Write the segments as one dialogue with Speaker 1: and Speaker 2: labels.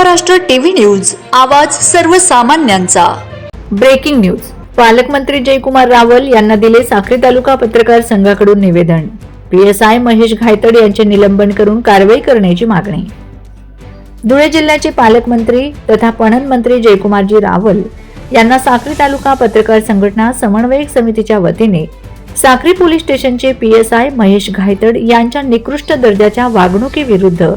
Speaker 1: Maharashtra TV news आवाज सर्वसामान्यांचा.
Speaker 2: Breaking news. पालकमंत्री जयकुमार रावल यांना दिले साक्री तालुका पत्रकार संघाकडून निवेदन. पीएसआय महेश घायतड यांचे निलंबन करून कारवाई करण्याची मागणी. धुळे जिल्ह्याचे पालकमंत्री तथा पणन मंत्री जयकुमारजी रावल यांना साक्री तालुका पत्रकार संघटना समन्वयक समितीच्या वतीने साक्री पोलीस स्टेशनचे पीएसआय महेश घायतड यांच्या निकृष्ट दर्जाच्या वागणुकीविरुद्ध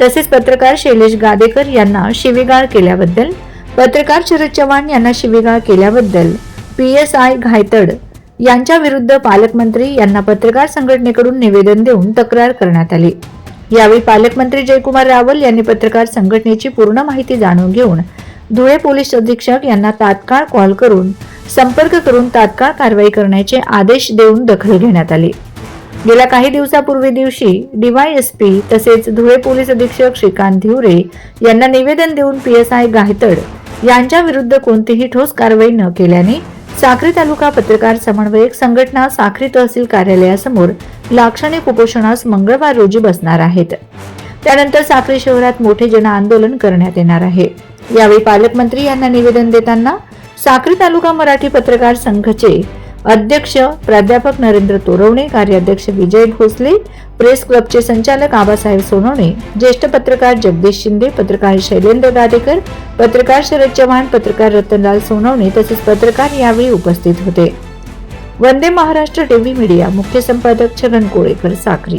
Speaker 2: तसेच पत्रकार शैलेश गादेकर यांना शिवीगाळ केल्याबद्दल पत्रकार शरद चव्हाण यांना शिवीगाळ केल्याबद्दल पी एस आय घायतड यांच्या विरुद्ध पालकमंत्री यांना पत्रकार संघटनेकडून निवेदन देऊन तक्रार करण्यात आली. यावेळी पालकमंत्री जयकुमार रावल यांनी पत्रकार संघटनेची पूर्ण माहिती जाणून घेऊन धुळे पोलीस अधीक्षक यांना तात्काळ कॉल करून संपर्क करून तात्काळ कारवाई करण्याचे आदेश देऊन दखल घेण्यात आली. गेल्या काही दिवसापूर्वी दिवशी डीवायएसपी तसेच धुळे पोलीस अधीक्षक श्रीकांत धिवरे यांना निवेदन देऊन पीएसआय गायतड यांच्या विरुद्ध कोणतीही ठोस कारवाई न केल्याने साक्री तालुका पत्रकार समन्वयक संघटना साक्री तहसील कार्यालयासमोर लाक्षणिक उपोषणास मंगळवार रोजी बसणार आहेत. त्यानंतर साक्री शहरात मोठे जन आंदोलन करण्यात येणार आहे. यावेळी पालकमंत्री यांना निवेदन देताना साक्री तालुका मराठी पत्रकार संघचे अध्यक्ष प्राध्यापक नरेंद्र तोरवणे कार्याध्यक्ष विजय भोसले प्रेस क्लबचे संचालक आबासाहेब सोनवणे ज्येष्ठ पत्रकार जगदीश शिंदे पत्रकार शैलेंद्र गादेकर पत्रकार शरद चव्हाण पत्रकार रतनलाल सोनवणे तसेच पत्रकार यावेळी उपस्थित होते. वंदे महाराष्ट्र टीव्ही मीडिया मुख्य संपादक छगन कोळेकर साखरी